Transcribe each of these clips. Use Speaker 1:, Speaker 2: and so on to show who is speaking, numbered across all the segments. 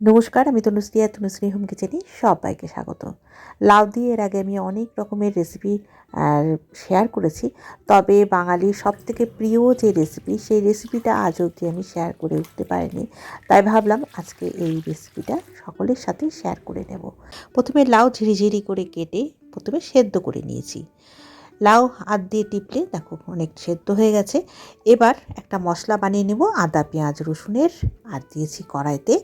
Speaker 1: নমস্কার, আমি তনুশ্রী আর তনুশ্রী হোম কিচেনে সবাইকে স্বাগত। লাউ দিয়ে এর আগে আমি অনেক রকমের রেসিপি শেয়ার করেছি, তবে বাঙালির সব থেকে প্রিয় যে রেসিপি সেই রেসিপিটা আজ অবধি আমি শেয়ার করে উঠতে পারিনি। তাই ভাবলাম আজকে এই রেসিপিটা সকলের সাথে শেয়ার করে নেব। প্রথমে লাউ ঝিরিঝিরি করে কেটে প্রথমে সেদ্ধ করে নিয়েছি। লাউ হাত দিয়ে টিপলে দেখো অনেক সেদ্ধ হয়ে গেছে। এবার একটা মশলা বানিয়ে নেব, আদা, পেঁয়াজ, রসুনের, আর দিয়েছি কড়াইতে।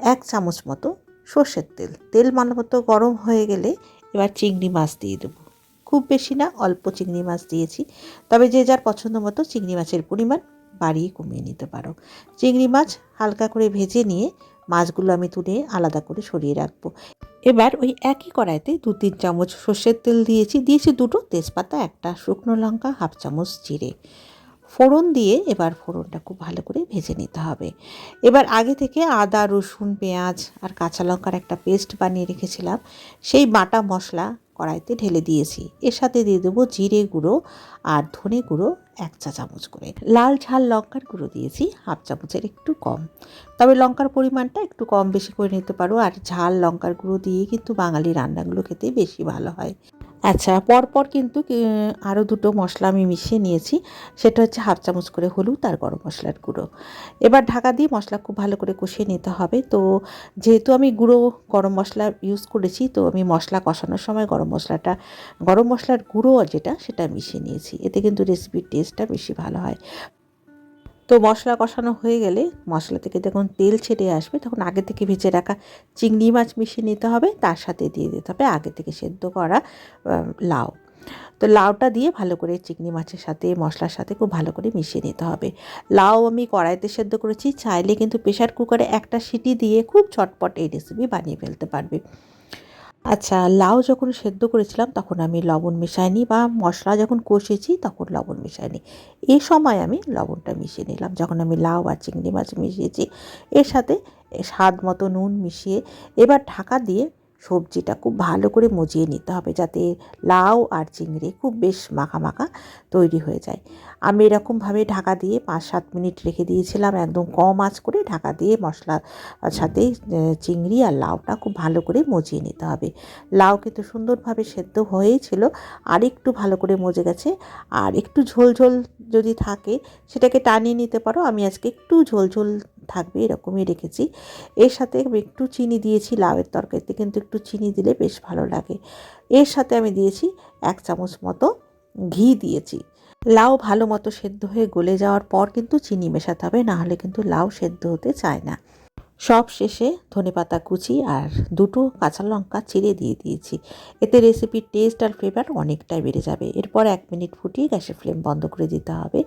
Speaker 1: এক চামচ মতো সর্ষের তেল। তেল মানো মতো গরম হয়ে গেলে এবার চিংড়ি মাছ দিয়ে দেবো। খুব বেশি না, অল্প চিংড়ি মাছ দিয়েছি। তবে যে যার পছন্দ মতো চিংড়ি মাছের পরিমাণ বাড়িয়ে কমিয়ে নিতে পারো। চিংড়ি মাছ হালকা করে ভেজে নিয়ে মাছগুলো আমি তুলে আলাদা করে সরিয়ে রাখব। এবার ওই একই কড়াইতে দু তিন চামচ সর্ষের তেল দিয়েছি। দিয়েছি দুটো তেজপাতা, একটা শুকনো লঙ্কা, হাফ চামচ জিরে। ফোড়ন দিয়ে এবার ফোড়নটা খুব ভালো করে ভেজে নিতে হবে। এবার আগে থেকে আদা, রসুন, পেঁয়াজ আর কাঁচা লঙ্কার একটা পেস্ট বানিয়ে রেখেছিলাম। সেই বাটা মশলা কড়াইতে ঢেলে দিয়েছি। এর সাথে দিয়ে দেবো জিরে গুঁড়ো আর ধনে গুঁড়ো এক চা চামচ করে। লাল ঝাল লঙ্কার গুঁড়ো দিয়েছি, হাফ চামচের একটু কম। তবে লঙ্কার পরিমাণটা একটু কম বেশি করে নিতে পারো। আর ঝাল লঙ্কার গুঁড়ো দিয়ে কিন্তু বাঙালি রান্নাগুলো খেতে বেশি ভালো হয়। আচ্ছা পরপর কিন্তু আরও দুটো মশলা আমি মিশিয়ে নিয়েছি। সেটা হচ্ছে হাফ চামচ করে হলুদ আর গরম মশলার গুঁড়ো। এবার ঢাকা দিয়ে মশলা খুব ভালো করে কষিয়ে নিতে হবে। তো যেহেতু আমি গুঁড়ো গরম মশলা ইউজ করেছি, তো আমি মশলা কষানোর সময় গরম মশলাটা, গরম মশলার গুঁড়ো যেটা, সেটা মিশিয়ে নিয়েছি। এতে কিন্তু রেসিপির টেস্টটা বেশি ভালো হয়। তো মশলা কষানো হয়ে গেলে মশলা থেকে যখন তেল ছেড়ে আসবে, তখন আগে থেকে ভেজে রাখা চিংড়ি মাছ মিশিয়ে নিতে হবে, তার সাথে দিয়ে দিতে হবে আগে থেকে সেদ্ধ করা লাউ। তো লাউটা দিয়ে ভালো করে চিংড়ি মাছের সাথে, মশলার সাথে খুব ভালো করে মিশিয়ে নিতে হবে। লাউ আমি কড়াইতে সেদ্ধ করেছি, চাইলে কিন্তু প্রেশার কুকারে একটা সিটি দিয়ে খুব চটপট এই রেসিপি বানিয়ে ফেলতে পারবে। আচ্ছা লাউ যখন সেদ্ধ করেছিলাম তখন আমি লবণ মেশাইনি বা মশলা যখন কষেছি তখন লবণ মেশাইনি। এ সময় আমি লবণটা মিশিয়ে নিলাম। যখন আমি লাউ আর চিংড়ি মাছ মিশিয়েছি, এর সাথে স্বাদ মতো নুন মিশিয়ে এবার ঢাকা দিয়ে সবজিটা খুব ভালো করে মজিয়ে নিতে হবে যাতে লাউ আর চিংড়ি খুব বেশ মাখা মাখা তৈরি হয়ে যায়। আমি এরকমভাবে ঢাকা দিয়ে পাঁচ সাত মিনিট রেখে দিয়েছিলাম একদম কম আঁচ করে ঢাকা দিয়ে মশলার সাথে চিংড়ি আর লাউটা খুব ভালো করে মজিয়ে নিতে হবে। লাউ কিন্তু সুন্দরভাবে সেদ্ধ হয়েছিল আর একটু ভালো করে মজে গেছে। আর একটু ঝোল ঝোল যদি থাকে, সেটাকে টানিয়ে নিতে পারো। আমি আজকে একটু ঝোল ঝোল থাকবে, এরকমই রেখেছি। এর সাথে আমি একটু চিনি দিয়েছি, লাউয়ের তরকারিতে কিন্তু একটু চিনি দিলে বেশ ভালো লাগে। এর সাথে আমি দিয়েছি এক চামচ মতো ঘি দিয়েছি। লাউ ভালো মতো সেদ্ধ হয়ে গলে যাওয়ার পর কিন্তু চিনি মেশাতে হবে, নাহলে কিন্তু লাউ সেদ্ধ হতে চায় না। সব শেষে ধনেপাতা কুচি আর দুটো কাঁচা লঙ্কা চিড়ে দিয়ে দিয়েছি। এতে রেসিপির টেস্ট আর ফ্লেভার অনেকটাই বেড়ে যাবে। এরপর এক মিনিট ফুটিয়ে গ্যাসের ফ্লেম বন্ধ করে দিতে হবে।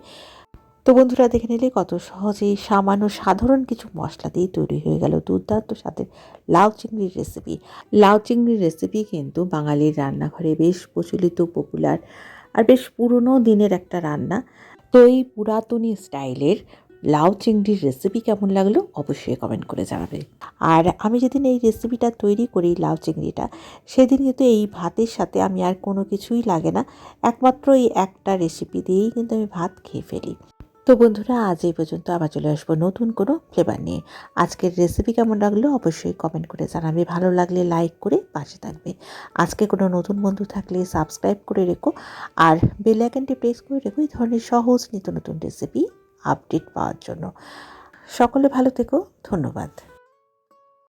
Speaker 1: তো বন্ধুরা দেখে নিলে কত সহজেই সামান্য সাধারণ কিছু মশলা দিয়েই তৈরি হয়ে গেল দুর্দান্ত সাথে লাউ চিংড়ির রেসিপি লাউ চিংড়ির রেসিপি কিন্তু বাঙালির রান্নাঘরে বেশ প্রচলিত পপুলার আর বেশ পুরনো দিনের একটা রান্না। তো এই পুরাতনী স্টাইলের লাউ চিংড়ির রেসিপি কেমন লাগল অবশ্যই কমেন্ট করে জানাবে। আর আমি যেদিন এই রেসিপিটা তৈরি করি লাউ চিংড়িটা, সেদিন কিন্তু এই ভাতের সাথে আমি আর কোনো কিছুই লাগে না। একমাত্র এই একটা রেসিপি দিয়েই কিন্তু আমি ভাত খেয়ে ফেলি। তো বন্ধুরা, আজ এই পর্যন্ত আবার চলে আসব নতুন কোনো ফ্লেভার নিয়ে। আজকের রেসিপি কেমন লাগল অবশ্যই কমেন্ট করে জানাবে। ভালো লাগলে লাইক করে পাশে থাকবে। আজকে কোনো নতুন বন্ধু থাকলে সাবস্ক্রাইব করে রেখো আর বেল আইকনটি প্রেস করে রেখো এই ধরনের সহজ নিত্য নতুন রেসিপি আপডেট পাওয়ার জন্য। সকলে ভালো থেকো, ধন্যবাদ।